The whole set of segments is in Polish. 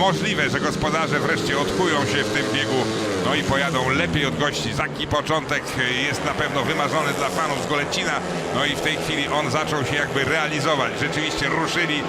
Możliwe, że gospodarze wreszcie odkują się w tym biegu, no i pojadą lepiej od gości. Taki początek jest na pewno wymarzony dla fanów z Golecina, no i w tej chwili on zaczął się jakby realizować. Rzeczywiście ruszyli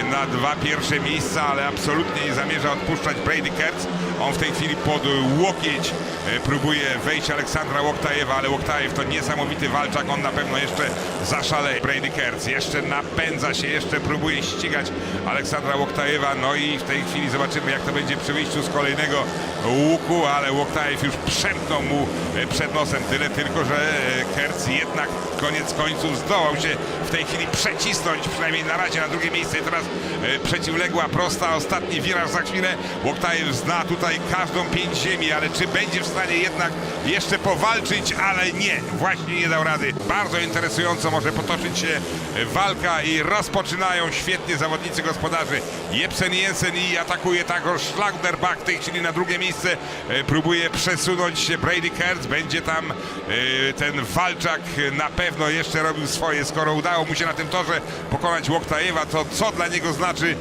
e, na dwa pierwsze miejsca, ale absolutnie nie zamierza odpuszczać Brady Kertz. On w tej chwili pod łokieć e, próbuje wejść Aleksandra Łoktajewa, ale Łoktajew to niesamowity walczak, on na pewno jeszcze zaszaleje. Brady Kertz jeszcze napędza się, jeszcze próbuje ścigać Aleksandra Łoktajewa, no i w tej chwili zobaczymy jak to będzie przy wyjściu z kolejnego łuku, ale Łoktajew już przemknął mu e, przed nosem, tyle tylko, że e, Kertz jednak koniec końców zdołał się w tej chwili przecisnąć, przynajmniej na razie na drugie miejsce teraz e, przeciwległa prosta, ostatni wiraż za chwilę. Łoktajew zna tutaj każdą pięć ziemi, ale czy będzie w stanie jednak jeszcze powalczyć, ale nie, właśnie nie dał rady. Bardzo interesująco może potoczyć się walka i rozpoczynają świetnie zawodnicy gospodarzy. Jepsen Jensen i atakuje także Schlagderbach w tej chwili na drugie miejsce. E, Próbuje przesunąć się Brady Kertz. Będzie tam e, ten walczak na pewno jeszcze robił swoje. Skoro udało mu się na tym torze pokonać Łoktajewa, to co dla niego znaczy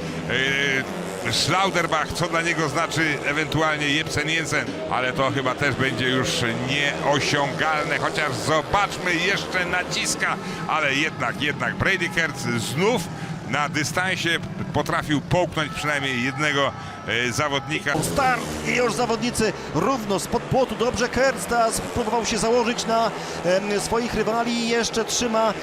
e, Schlauderbach, co dla niego znaczy ewentualnie Jepsen Jensen, ale to chyba też będzie już nieosiągalne, chociaż zobaczmy, jeszcze naciska, ale jednak, jednak Brady Kertz znów na dystansie potrafił połknąć przynajmniej jednego zawodnika. Start i już zawodnicy równo spod płotu. Dobrze Kerz teraz próbował się założyć na swoich rywali i jeszcze trzyma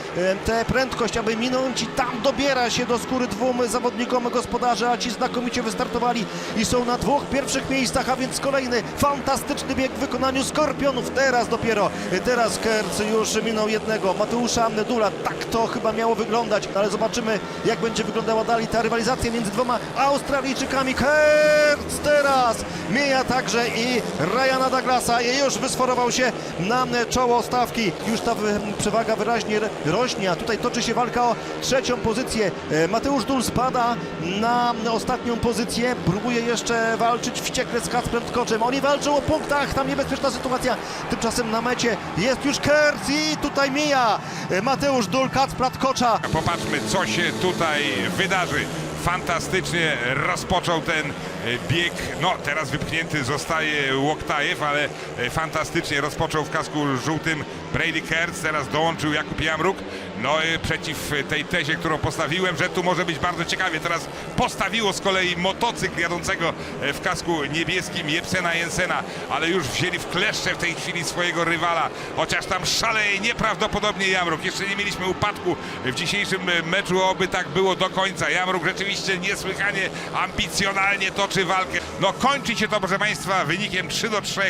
tę prędkość, aby minąć i tam dobiera się do skóry dwóm zawodnikom gospodarzy, a ci znakomicie wystartowali i są na dwóch pierwszych miejscach, a więc kolejny fantastyczny bieg w wykonaniu Skorpionów. Teraz dopiero, teraz Kerz już minął jednego, Mateusza Dula. Tak to chyba miało wyglądać, ale zobaczymy jak będzie wyglądała dalej ta rywalizacja między dwoma Australijczykami. Kerz teraz mija także i Ryana Douglasa i już wysforował się na czoło stawki. Już ta przewaga wyraźnie rośnie, a tutaj toczy się walka o trzecią pozycję. E, Mateusz Dul spada na ostatnią pozycję, próbuje jeszcze walczyć wściekle z Kacprem. Oni walczą o punktach, tam niebezpieczna sytuacja. Tymczasem na mecie jest już Kerz i tutaj mija Mateusz Dul, Kacpra Tkocza. Popatrzmy, co się tutaj wydarzy. Fantastycznie rozpoczął ten e, bieg. No, teraz wypchnięty zostaje Łoktajew, ale e, fantastycznie rozpoczął w kasku żółtym Brady Kertz. Teraz dołączył Jakub Jamruk. No, przeciw tej tezie, którą postawiłem, że tu może być bardzo ciekawie. Teraz postawiło z kolei motocykl jadącego e, w kasku niebieskim Jepsena Jensena, ale już wzięli w kleszcze w tej chwili swojego rywala, chociaż tam szaleje nieprawdopodobnie Jamruk. Jeszcze nie mieliśmy upadku w dzisiejszym e, meczu, oby tak było do końca. Jamruk rzeczywiście niesłychanie ambicjonalnie toczy walkę. No kończy się to, proszę Państwa, wynikiem 3 do 3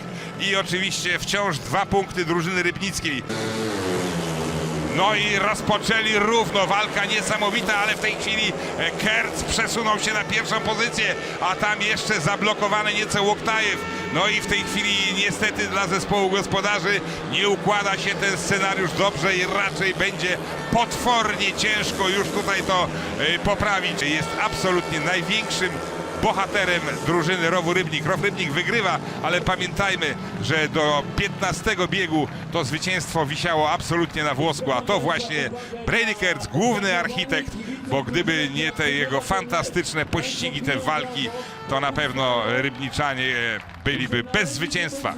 i oczywiście wciąż dwa punkty drużyny rybnickiej. No i rozpoczęli równo, walka niesamowita, ale w tej chwili e, Kertz przesunął się na pierwszą pozycję, a tam jeszcze zablokowany nieco Łoktajew. No i w tej chwili niestety dla zespołu gospodarzy nie układa się ten scenariusz dobrze i raczej będzie potwornie ciężko już tutaj to e, poprawić. Jest absolutnie największym bohaterem drużyny Rowu Rybnik. Row Rybnik wygrywa, ale pamiętajmy, że do 15 biegu to zwycięstwo wisiało absolutnie na włosku, a to właśnie Brady Kertz, główny architekt, bo gdyby nie te jego fantastyczne pościgi, te walki, to na pewno Rybniczanie byliby bez zwycięstwa.